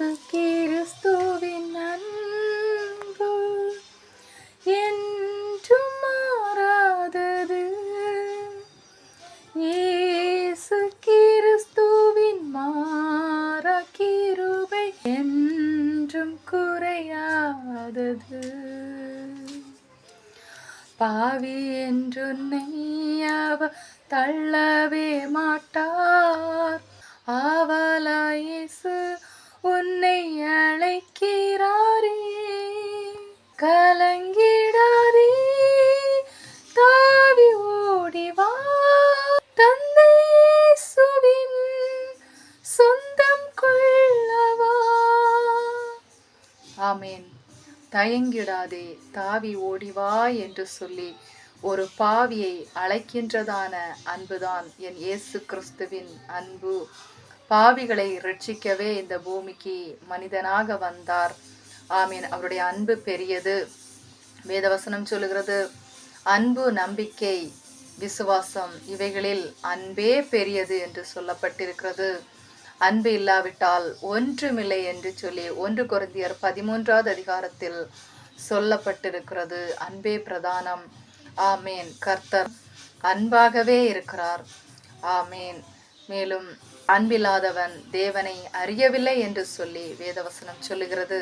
இயேசு கிறிஸ்துவின் அன்பு என்றும் மாறாதது. இயேசு கிறிஸ்துவின் மாறா கிருபை என்றும் குறையாதது. பாவி என்று அவர் தள்ளவே மாட்டார். ஆவலாயேசு அழைக்கிறாரே கலங்கிடாதே. தாவி ஓடிவா தந்தை இயேசுவின் சொந்தம் கொள்ளவா. ஆமேன். தயங்கிடாதே தாவி ஓடிவா என்று சொல்லி ஒரு பாவியை அழைக்கின்றதான அன்புதான் என் இயேசு கிறிஸ்துவின் அன்பு. பாவிகளை ரட்சிக்கவே இந்த பூமிக்கு மனிதனாக வந்தார். ஆமீன். அவருடைய அன்பு பெரியது. வேதவசனம் சொல்லுகிறது அன்பு நம்பிக்கை விசுவாசம் இவைகளில் அன்பே பெரியது என்று சொல்லப்பட்டிருக்கிறது. அன்பு இல்லாவிட்டால் ஒன்றுமில்லை என்று சொல்லி ஒன்று குருந்தியர் பதிமூன்றாவது அதிகாரத்தில் சொல்லப்பட்டிருக்கிறது. அன்பே பிரதானம். ஆமேன். கர்த்தர் அன்பாகவே இருக்கிறார். ஆமேன். மேலும் அன்பில்லாதவன் தேவனை அறியவில்லை என்று சொல்லி வேதவசனம் சொல்லுகிறது.